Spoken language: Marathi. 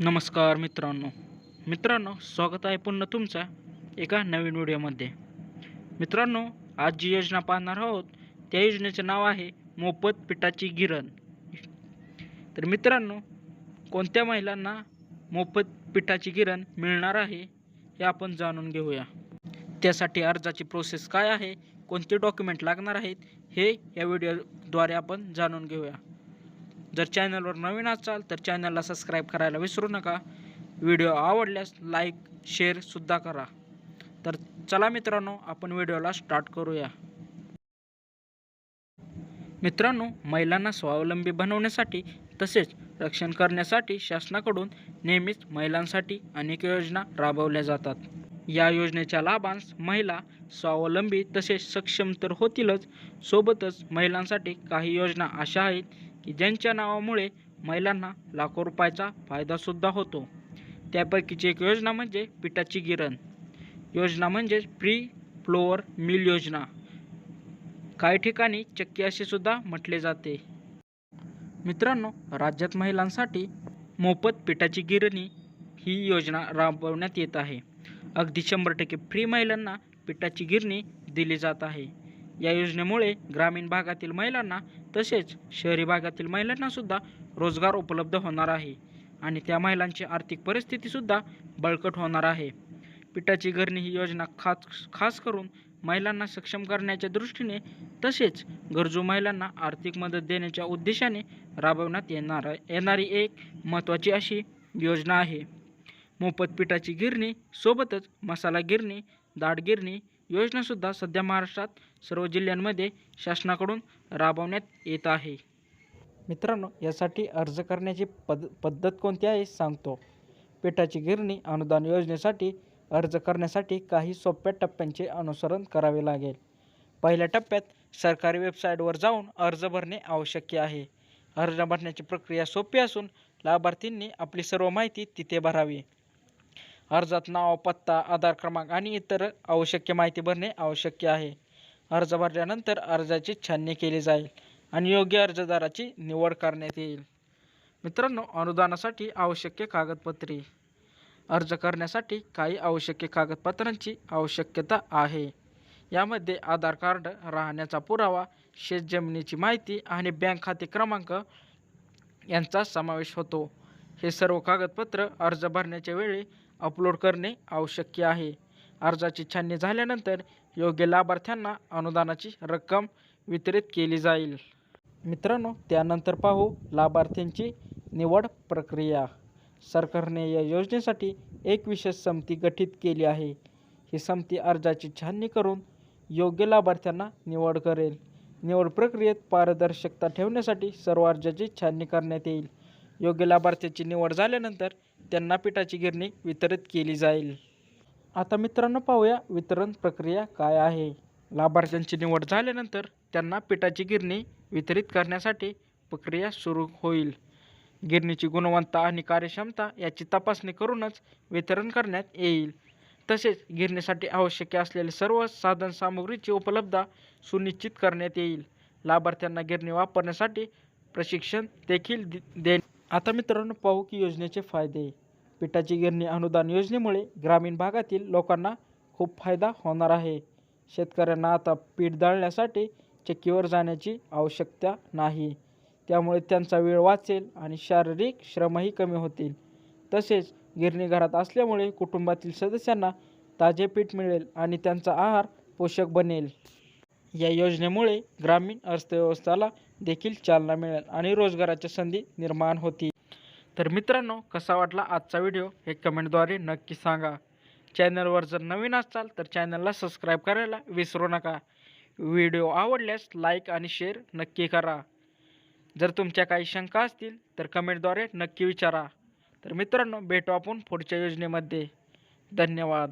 नमस्कार मित्रांनो. मित्रांनो स्वागत आहे पुन्हा तुमचा एका नवीन व्हिडिओमध्ये. मित्रांनो आज जी योजना पाहणार आहोत त्या योजनेचे नाव आहे मोफत पिठाची गिरण. तर मित्रांनो कोणत्या महिलांना मोफत पिठाची गिरण मिळणार आहे हे आपण जाणून घेऊया. त्यासाठी अर्जाची प्रोसेस काय आहे कोणते डॉक्युमेंट लागणार आहेत हे या व्हिडिओद्वारे आपण जाणून घेऊया. जर चॅनलवर नवीन असाल तर चॅनलला सबस्क्राईब करायला विसरू नका. व्हिडिओ आवडल्यास लाईक शेअरसुद्धा करा. तर चला मित्रांनो आपण व्हिडिओला स्टार्ट करूया. मित्रांनो महिलांना स्वावलंबी बनवण्यासाठी तसेच रक्षण करण्यासाठी शासनाकडून नेहमीच महिलांसाठी अनेक योजना राबवल्या जातात. या योजनेच्या लाभांश महिला स्वावलंबी तसेच सक्षम तर होतीलच. सोबतच महिलांसाठी काही योजना अशा आहेत की ज्यांच्या नावामुळे महिलांना लाखो रुपयाचा फायदासुद्धा होतो. त्यापैकीची एक योजना म्हणजे पिठाची गिरण. योजना म्हणजे प्री फ्लोअर मिल योजना. काही ठिकाणी चक्की असे सुद्धा म्हटले जाते. मित्रांनो राज्यात महिलांसाठी मोफत पिठाची गिरणी ही योजना राबवण्यात येत आहे. अगदी शंभर टक्के फ्री महिलांना पिठाची गिरणी दिली जात आहे. या योजनेमुळे ग्रामीण भागातील महिलांना तसेच शहरी भागातील महिलांनासुद्धा रोजगार उपलब्ध होणार आहे आणि त्या महिलांची आर्थिक परिस्थितीसुद्धा बळकट होणार आहे. पिठाची गिरणी ही योजना खास खास करून महिलांना सक्षम करण्याच्या दृष्टीने तसेच गरजू महिलांना आर्थिक मदत देण्याच्या उद्देशाने राबवण्यात येणार येणारी एक महत्त्वाची अशी योजना आहे. मोफत पिठाची गिरणी सोबतच मसाला गिरणी दाट गिरणी योजनासुद्धा सध्या महाराष्ट्रात सर्व जिल्ह्यांमध्ये शासनाकडून राबवण्यात येत आहे. मित्रांनो यासाठी अर्ज करण्याची पद पद्धत कोणती आहे सांगतो. पिठाची गिरणी अनुदान योजनेसाठी अर्ज करण्यासाठी काही सोप्या टप्प्यांचे अनुसरण करावे लागेल. पहिल्या टप्प्यात सरकारी वेबसाईटवर जाऊन अर्ज भरणे आवश्यक आहे. अर्ज भरण्याची प्रक्रिया सोपी असून लाभार्थींनी आपली सर्व माहिती तिथे भरावी. अर्जात नाव पत्ता आधार क्रमांक आणि इतर आवश्यक माहिती भरणे आवश्यक आहे. अर्ज भरल्यानंतर अर्जाची छाननी केली जाईल आणि योग्य अर्जदाराची निवड करण्यात येईल. मित्रांनो अनुदानासाठी आवश्यक कागदपत्रे. अर्ज करण्यासाठी काही आवश्यक कागदपत्रांची आवश्यकता आहे. यामध्ये आधार कार्ड राहण्याचा पुरावा शेतजमिनीची माहिती आणि बँक खाते क्रमांक यांचा समावेश होतो. हे सर्व कागदपत्र अर्ज भरण्याच्या वेळी अपलोड करणे आवश्यक आहे. अर्जाची छाननी झाल्यानंतर योग्य लाभार्थ्यांना अनुदानाची रक्कम वितरित केली जाईल. मित्रांनो त्यानंतर पाहू लाभार्थ्यांची निवड प्रक्रिया. सरकारने या योजनेसाठी एक विशेष समिती गठीत केली आहे. ही समिती अर्जाची छाननी करून योग्य लाभार्थ्यांना निवड करेल. निवड प्रक्रियेत पारदर्शकता ठेवण्यासाठी सर्व अर्जाची छाननी करण्यात येईल. योग्य लाभार्थ्याची निवड झाल्यानंतर त्यांना पिठाची गिरणी वितरित केली जाईल. आता मित्रांनो पाहूया वितरण प्रक्रिया काय आहे. लाभार्थ्यांची निवड झाल्यानंतर त्यांना पिठाची गिरणी वितरित करण्यासाठी प्रक्रिया सुरू होईल. गिरणीची गुणवत्ता आणि कार्यक्षमता याची तपासणी करूनच वितरण करण्यात येईल. तसेच गिरणीसाठी आवश्यक असलेले सर्व साधनसामुग्रीची उपलब्धता सुनिश्चित करण्यात येईल. लाभार्थ्यांना गिरणी वापरण्यासाठी प्रशिक्षण देखील दे आता मित्रांनो पाहू की योजनेचे फायदे. पिठाची गिरणी अनुदान योजनेमुळे ग्रामीण भागातील लोकांना खूप फायदा होणार आहे. शेतकऱ्यांना आता पीठ दळण्यासाठी चक्कीवर जाण्याची आवश्यकता नाही. त्यामुळे त्यांचा वेळ वाचेल आणि शारीरिक श्रमही कमी होतील. तसेच गिरणी घरात असल्यामुळे कुटुंबातील सदस्यांना ताजे पीठ मिळेल आणि त्यांचा आहार पोषक बनेल. या योजनेमुळे ग्रामीण अर्थव्यवस्थेला देखील चालना मिळेल आणि रोजगाराच्या संधी निर्माण होतील. तर मित्रांनो कसा वाटला आजचा व्हिडिओ हे कमेंटद्वारे नक्की सांगा. चॅनलवर जर नवीन असाल तर चॅनलला सबस्क्राईब करायला विसरू नका. व्हिडिओ आवडल्यास लाईक आणि शेअर नक्की करा. जर तुमच्या काही शंका असतील तर कमेंटद्वारे नक्की विचारा. तर मित्रांनो भेटू आपण पुढच्या योजनेमध्ये. धन्यवाद.